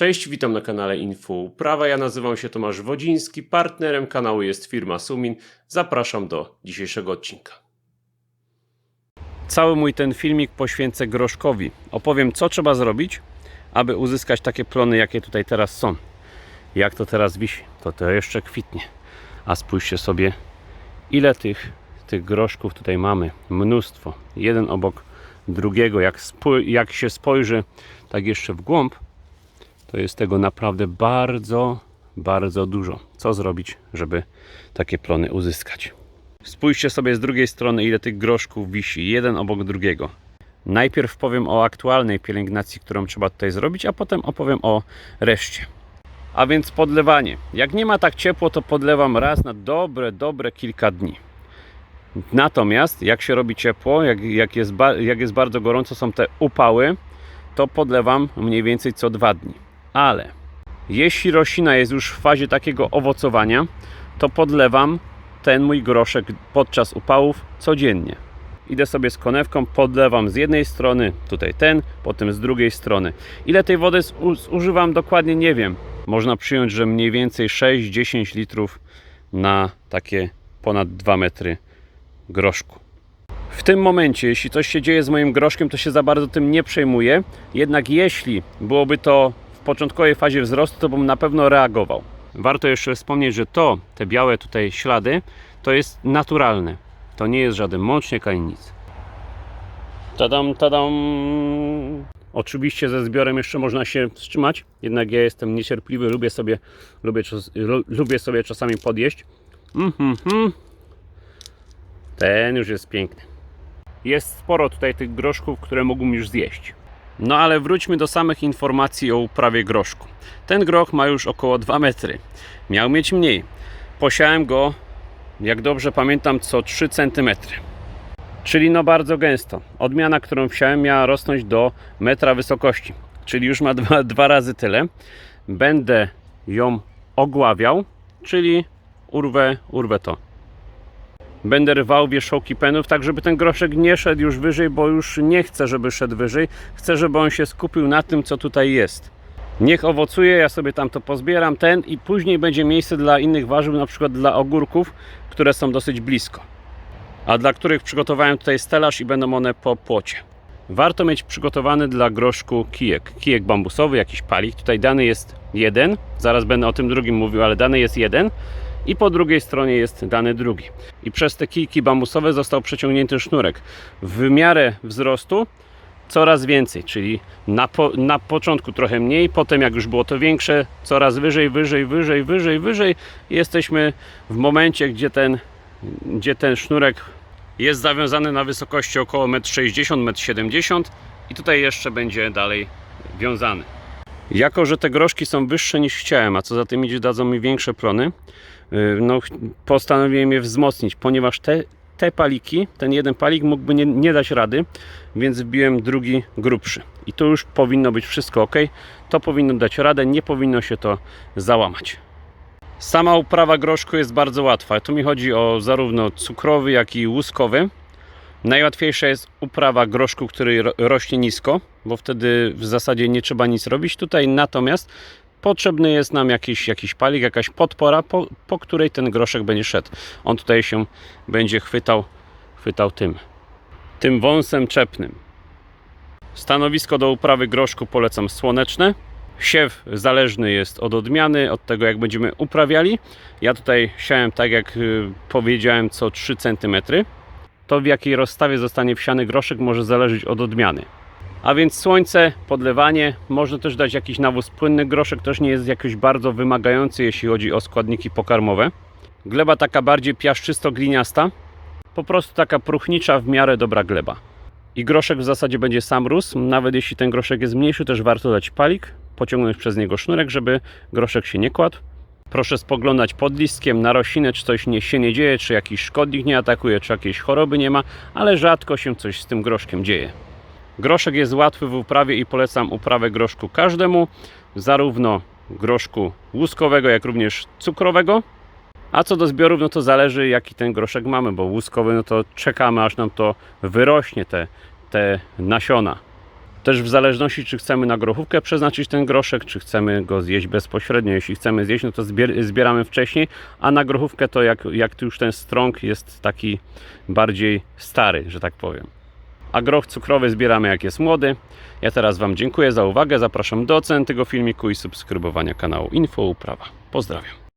Cześć, witam na kanale Info Uprawa. Ja nazywam się Tomasz Wodziński. Partnerem kanału jest firma Sumin. Zapraszam do dzisiejszego odcinka. Cały mój ten filmik poświęcę groszkowi. Opowiem, co trzeba zrobić, aby uzyskać takie plony, jakie tutaj teraz są. Jak to teraz wisi, to to jeszcze kwitnie. A spójrzcie sobie, ile tych, tych groszków tutaj mamy. Mnóstwo. Jeden obok drugiego. Jak, jak się spojrzy tak jeszcze w głąb, to jest tego naprawdę bardzo, bardzo dużo. Co zrobić, żeby takie plony uzyskać? Spójrzcie sobie z drugiej strony, ile tych groszków wisi, jeden obok drugiego. Najpierw powiem o aktualnej pielęgnacji, którą trzeba tutaj zrobić, a potem opowiem o reszcie. A więc podlewanie. Jak nie ma tak ciepło, to podlewam raz na dobre, dobre kilka dni. Natomiast jak się robi ciepło, jak, jak, jest, jak jest bardzo gorąco, są te upały, to podlewam mniej więcej co dwa dni. Ale jeśli roślina jest już w fazie takiego owocowania, to podlewam ten mój groszek podczas upałów codziennie. Idę sobie z konewką, podlewam z jednej strony, tutaj ten, potem z drugiej strony. Ile tej wody zu- zużywam dokładnie nie wiem. Można przyjąć, że mniej więcej 6-10 litrów na takie ponad 2 metry groszku. W tym momencie, jeśli coś się dzieje z moim groszkiem, to się za bardzo tym nie przejmuję. Jednak jeśli byłoby to początkowej fazie wzrostu, to bym na pewno reagował. Warto jeszcze wspomnieć, że to, te białe tutaj ślady, to jest naturalne. To nie jest żaden mącznik ani nic. Tadam, tadam. Oczywiście ze zbiorem jeszcze można się wstrzymać, jednak ja jestem niecierpliwy, lubię sobie, lubię, lubię sobie czasami podjeść. Mhm. Ten już jest piękny. Jest sporo tutaj tych groszków, które mógłbym już zjeść. No ale wróćmy do samych informacji o uprawie groszku. Ten groch ma już około 2 metry. Miał mieć mniej. Posiałem go, jak dobrze pamiętam, co 3 cm. Czyli no bardzo gęsto. Odmiana, którą wsiałem, miała rosnąć do metra wysokości. Czyli już ma dwa, dwa razy tyle. Będę ją ogławiał, czyli urwę, urwę to będę rwał wierzchołki penów, tak żeby ten groszek nie szedł już wyżej, bo już nie chcę, żeby szedł wyżej. Chcę, żeby on się skupił na tym, co tutaj jest. Niech owocuje, ja sobie tam to pozbieram, ten i później będzie miejsce dla innych warzyw, na przykład dla ogórków, które są dosyć blisko. A dla których przygotowałem tutaj stelaż i będą one po płocie. Warto mieć przygotowany dla groszku kijek. Kijek bambusowy, jakiś palik. Tutaj dany jest jeden, zaraz będę o tym drugim mówił, ale dany jest jeden i po drugiej stronie jest dany drugi. I przez te kijki bambusowe został przeciągnięty sznurek. W miarę wzrostu coraz więcej, czyli na, po, na początku trochę mniej, potem jak już było to większe, coraz wyżej, wyżej, wyżej, wyżej, wyżej. Jesteśmy w momencie, gdzie ten, gdzie ten sznurek jest zawiązany na wysokości około 1,60 m, 1,70 m i tutaj jeszcze będzie dalej wiązany. Jako, że te groszki są wyższe niż chciałem, a co za tym idzie, dadzą mi większe plony, no, ch- postanowiłem je wzmocnić, ponieważ te, te paliki, ten jeden palik mógłby nie, nie dać rady, więc wbiłem drugi grubszy. I tu już powinno być wszystko ok. To powinno dać radę, nie powinno się to załamać. Sama uprawa groszku jest bardzo łatwa. Tu mi chodzi o zarówno cukrowy, jak i łuskowy. Najłatwiejsza jest uprawa groszku, który ro- rośnie nisko, bo wtedy w zasadzie nie trzeba nic robić. Tutaj natomiast potrzebny jest nam jakiś, jakiś palik, jakaś podpora, po, po której ten groszek będzie szedł. On tutaj się będzie chwytał, chwytał tym, tym wąsem czepnym. Stanowisko do uprawy groszku polecam słoneczne. Siew zależny jest od odmiany, od tego jak będziemy uprawiali. Ja tutaj siałem tak jak y, powiedziałem co 3 cm to w jakiej rozstawie zostanie wsiany groszek może zależeć od odmiany. A więc słońce, podlewanie, można też dać jakiś nawóz płynny. Groszek też nie jest jakoś bardzo wymagający, jeśli chodzi o składniki pokarmowe. Gleba taka bardziej piaszczysto-gliniasta, po prostu taka próchnicza, w miarę dobra gleba. I groszek w zasadzie będzie sam rósł. Nawet jeśli ten groszek jest mniejszy, też warto dać palik, pociągnąć przez niego sznurek, żeby groszek się nie kładł. Proszę spoglądać pod listkiem na roślinę, czy coś nie, się nie dzieje, czy jakiś szkodnik nie atakuje, czy jakiejś choroby nie ma, ale rzadko się coś z tym groszkiem dzieje. Groszek jest łatwy w uprawie i polecam uprawę groszku każdemu, zarówno groszku łuskowego, jak również cukrowego. A co do zbiorów, no to zależy jaki ten groszek mamy, bo łuskowy, no to czekamy aż nam to wyrośnie, te, te nasiona. Też w zależności, czy chcemy na grochówkę przeznaczyć ten groszek, czy chcemy go zjeść bezpośrednio. Jeśli chcemy zjeść, no to zbier- zbieramy wcześniej, a na grochówkę to jak, jak już ten strąg jest taki bardziej stary, że tak powiem. A groch cukrowy zbieramy jak jest młody. Ja teraz Wam dziękuję za uwagę, zapraszam do oceny tego filmiku i subskrybowania kanału Info Uprawa. Pozdrawiam.